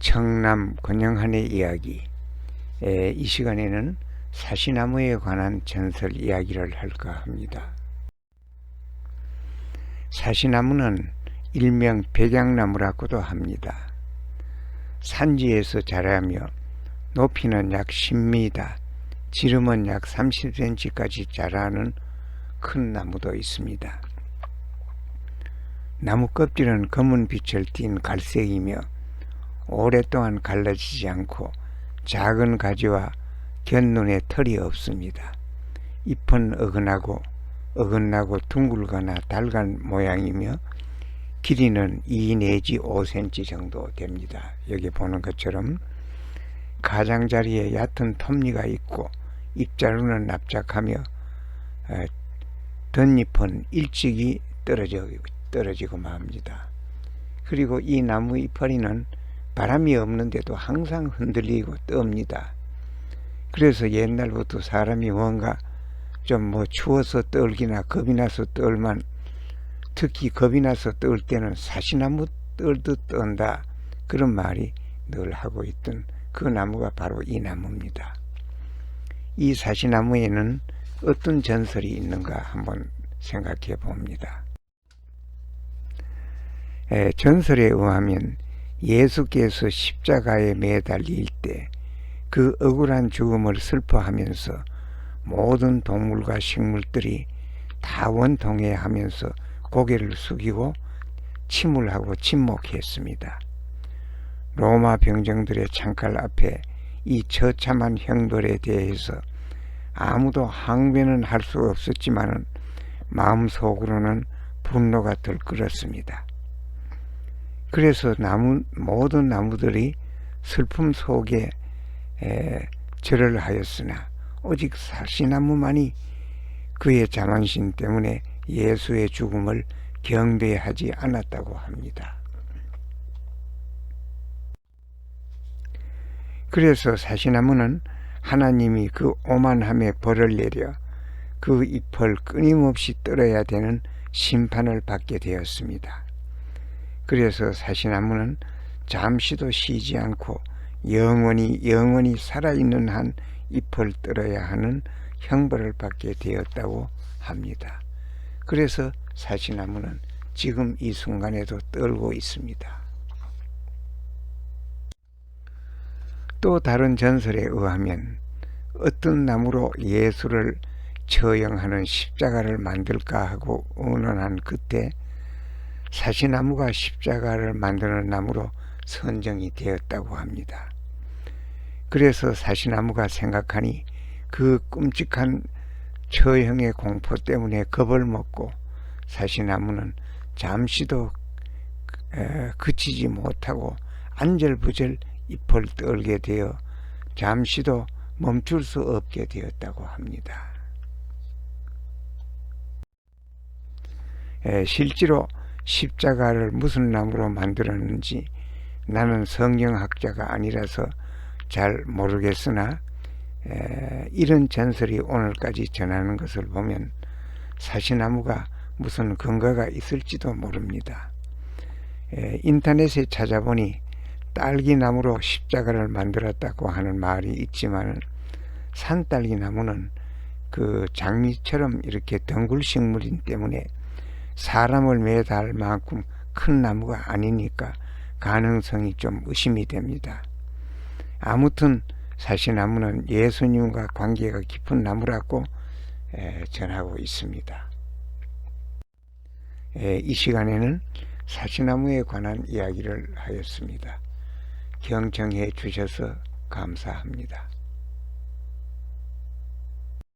청남 권영한의 이야기 에, 이 시간에는 사시나무에 관한 전설 이야기를 할까 합니다. 사시나무는 일명 백양나무라고도 합니다. 산지에서 자라며 높이는 약 10m, 지름은 약 30cm까지 자라는 큰 나무도 있습니다. 나무 껍질은 검은 빛을 띤 갈색이며 오랫동안 갈라지지 않고 작은 가지와 곁눈에 털이 없습니다. 잎은 어긋나고 어긋나고 둥글거나 달간 모양이며 길이는 2 내지 5cm 정도 됩니다. 여기 보는 것처럼 가장자리에 얕은 톱니가 있고 잎자루는 납작하며 에, 덧잎은 일찍이 떨어져, 떨어지고 맙니다. 그리고 이 나무 이파리는 바람이 없는데도 항상 흔들리고 떱니다. 그래서 옛날부터 사람이 뭔가 좀 뭐 추워서 떨기나 겁이 나서 떨만 특히 겁이 나서 떨 때는 사시나무 떨듯 떤다 그런 말이 늘 하고 있던 그 나무가 바로 이 나무입니다. 이 사시나무에는 어떤 전설이 있는가 한번 생각해 봅니다. 에, 전설에 의하면 예수께서 십자가에 매달릴 때 그 억울한 죽음을 슬퍼하면서 모든 동물과 식물들이 다 원통해 하면서 고개를 숙이고 침울하고 침묵했습니다. 로마 병정들의 창칼 앞에 이 처참한 형벌에 대해서 아무도 항변은 할 수 없었지만은 마음속으로는 분노가 들끓었습니다. 그래서 나무 모든 나무들이 슬픔 속에 에, 절을 하였으나 오직 사시나무만이 그의 자만심 때문에 예수의 죽음을 경배하지 않았다고 합니다. 그래서 사시나무는 하나님이 그 오만함에 벌을 내려 그 잎을 끊임없이 떨어야 되는 심판을 받게 되었습니다. 그래서 사시나무는 잠시도 쉬지 않고 영원히 영원히 살아있는 한 잎을 떨어야 하는 형벌을 받게 되었다고 합니다. 그래서 사시나무는 지금 이 순간에도 떨고 있습니다. 또 다른 전설에 의하면 어떤 나무로 예수를 처형하는 십자가를 만들까 하고 의논한 그때 사시나무가 십자가를 만드는 나무로 선정이 되었다고 합니다. 그래서 사시나무가 생각하니 그 끔찍한 처형의 공포 때문에 겁을 먹고 사시나무는 잠시도 그치지 못하고 안절부절 잎을 떨게 되어 잠시도 멈출 수 없게 되었다고 합니다. 실제로 십자가를 무슨 나무로 만들었는지 나는 성경학자가 아니라서 잘 모르겠으나 에, 이런 전설이 오늘까지 전하는 것을 보면 사시나무가 무슨 근거가 있을지도 모릅니다. 에, 인터넷에 찾아보니 딸기나무로 십자가를 만들었다고 하는 말이 있지만 산딸기나무는 그 장미처럼 이렇게 덩굴 식물인 때문에 사람을 매달 만큼 큰 나무가 아니니까 가능성이 좀 의심이 됩니다. 아무튼 사시나무는 예수님과 관계가 깊은 나무라고 전하고 있습니다. 이 시간에는 사시나무에 관한 이야기를 하였습니다. 경청해 주셔서 감사합니다.